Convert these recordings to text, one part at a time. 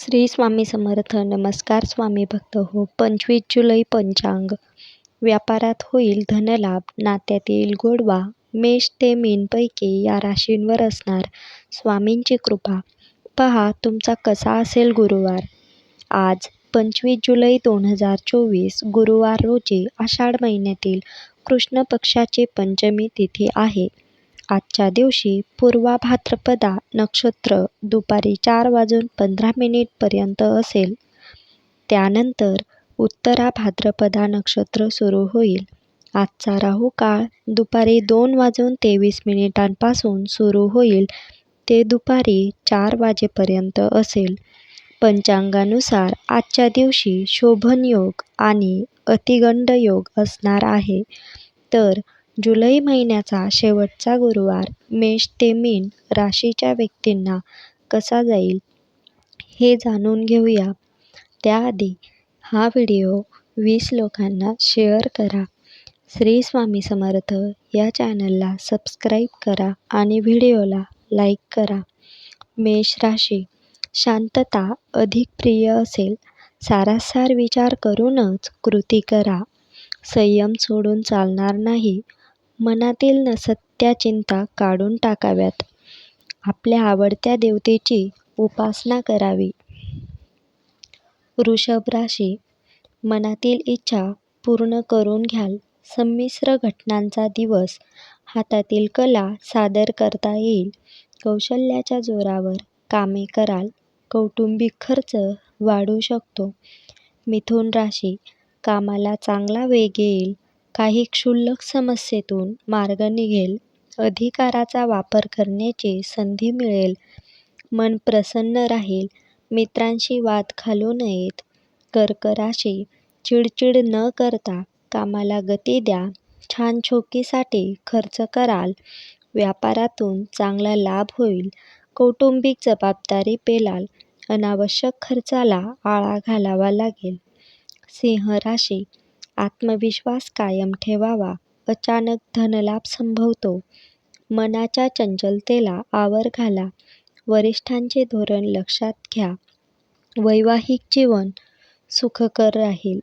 श्री स्वामी समर्थ. नमस्कार स्वामी भक्त हो. पंचवीस जुलै पंचांग. व्यापारात होईल धनलाभ. नात्यातील गोडवा मेष ते मीनपैकी या राशींवर असणार. स्वामींची कृपा. पहा तुमचा कसा असेल गुरुवार? आज पंचवीस जुलै दोन हजार चोवीस गुरुवार रोजी आषाढ महिन्यातील कृष्ण पक्षाची पंचमी तिथी आहे. आजच्या दिवशी पूर्वा भाद्रपदा नक्षत्र दुपारी चार वाजून पंधरा मिनिटपर्यंत असेल. त्यानंतर उत्तरा भाद्रपदा नक्षत्र सुरू होईल. आजचा राहू काळ दुपारी दोन वाजून तेवीस मिनिटांपासून सुरू होईल. ते दुपारी चार वाजेपर्यंत असेल. पंचांगानुसार आजच्या दिवशी शोभन योग आणि अतिगंड योग असणार आहे. तर जुलै महिन्याचा शेवटचा गुरुवार मेष ते मीन राशीच्या व्यक्तींना कसा जाईल हे जाणून घेऊया. त्याआधी हा व्हिडिओ वीस लोकांना शेअर करा. श्री स्वामी समर्थ या चॅनलला सबस्क्राईब करा आणि व्हिडिओला लाईक करा. मेष राशी शांतता अधिक प्रिय असेल सारासार विचार करूनच कृती करा. संयम सोडून चालणार नाही मनातील नसत्या चिंता काढून टाकाव्यात. आपल्या आवडत्या देवतेची उपासना करावी. वृषभ राशी मनातील इच्छा पूर्ण करून घ्याल. संमिश्र घटनांचा दिवस हातातील कला सादर करता येईल. कौशल्याच्या जोरावर कामे कराल. कौटुंबिक खर्च वाढू शकतो. मिथुन राशी कामाला चांगला वेग येईल. काही क्षुल्लक समस्येतून मार्ग निघेल. अधिकाराचा वापर करण्याची संधी मिळेल. मन प्रसन्न राहील. मित्रांशी वाद घालू नयेत. कर्क राशी चिडचिड न करता कामाला गती द्या. छान छोकीसाठी खर्च कराल. व्यापारातून चांगला लाभ होईल. कौटुंबिक जबाबदारी पेलाल. अनावश्यक खर्चाला आळा घालावा लागेल. सिंह राशी आत्मविश्वास कायम ठेवावा. अचानक धनलाभ संभवतो. मनाच्या चंचलतेला आवर घाला. वरिष्ठांचे धोरण लक्षात घ्या. वैवाहिक जीवन सुखकर राहील.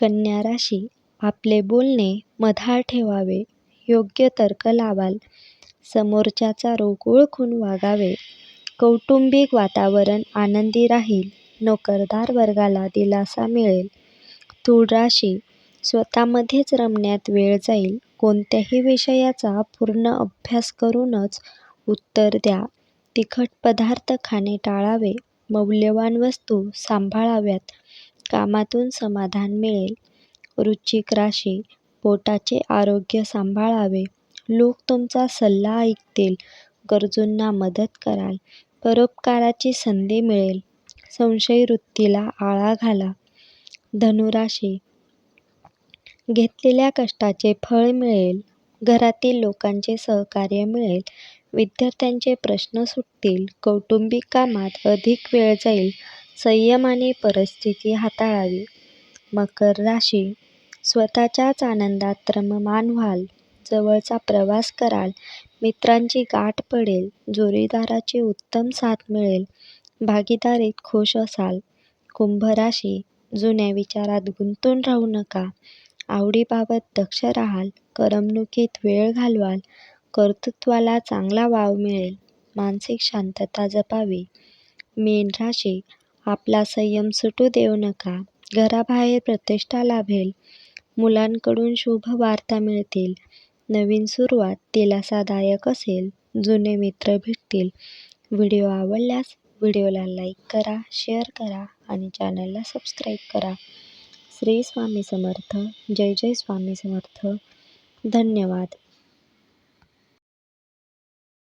कन्या राशी आपले बोलणे मधाळ ठेवावे. योग्य तर्क लावाल. समोरच्याचा रोग ओळखून वागावे. कौटुंबिक वातावरण आनंदी राहील. नोकरदार वर्गाला दिलासा मिळेल. तूळ राशी स्वतःमध्येच रमण्यात वेळ जाईल. कोणत्याही विषयाचा पूर्ण अभ्यास करूनच उत्तर द्या. तिखट पदार्थ खाणे टाळावे. मौल्यवान वस्तू सांभाळाव्यात. कामातून समाधान मिळेल. वृश्चिक राशी. पोटाचे आरोग्य सांभाळावे. लोक तुमचा सल्ला ऐकतील. गरजूंना मदत कराल. परोपकाराची संधी मिळेल. संशयवृत्तीला आळा घाला. धनुराशी. घेतलेल्या कष्टाचे फळ मिळेल घरातील लोकांचे सहकार्य मिळेल विद्यार्थ्यांचे प्रश्न सुटतील कौटुंबिक कामात अधिक वेळ जाईल संयमाने परिस्थिती हाताळावी. मकर राशी. स्वतःच्याच आनंदात रममाण व्हाल जवळचा प्रवास कराल मित्रांची गाठ पडेल जोडीदाराची उत्तम साथ मिळेल भागीदारीत खुश असाल. कुंभ राशी जुन्या विचारात गुंतून राहू नका. आवडीबाबत दक्ष राहाल करमणुकीत वेळ घालवाल कर्तृत्वाला चांगला वाव मिळेल मानसिक शांतता जपावी. मीन राशी आपला संयम सुटू देऊ नका घराबाहेर प्रतिष्ठा लाभेल मुलांकडून शुभ वार्ता मिळतील नवीन सुरुवात दिलासादायक असेल जुने मित्र भेटतील. व्हिडिओ आवडल्यास व्हिडिओला लाईक करा शेअर करा. आणि चॅनलला सबस्क्राईब करा. श्री स्वामी समर्थ. जय जय स्वामी समर्थ. धन्यवाद.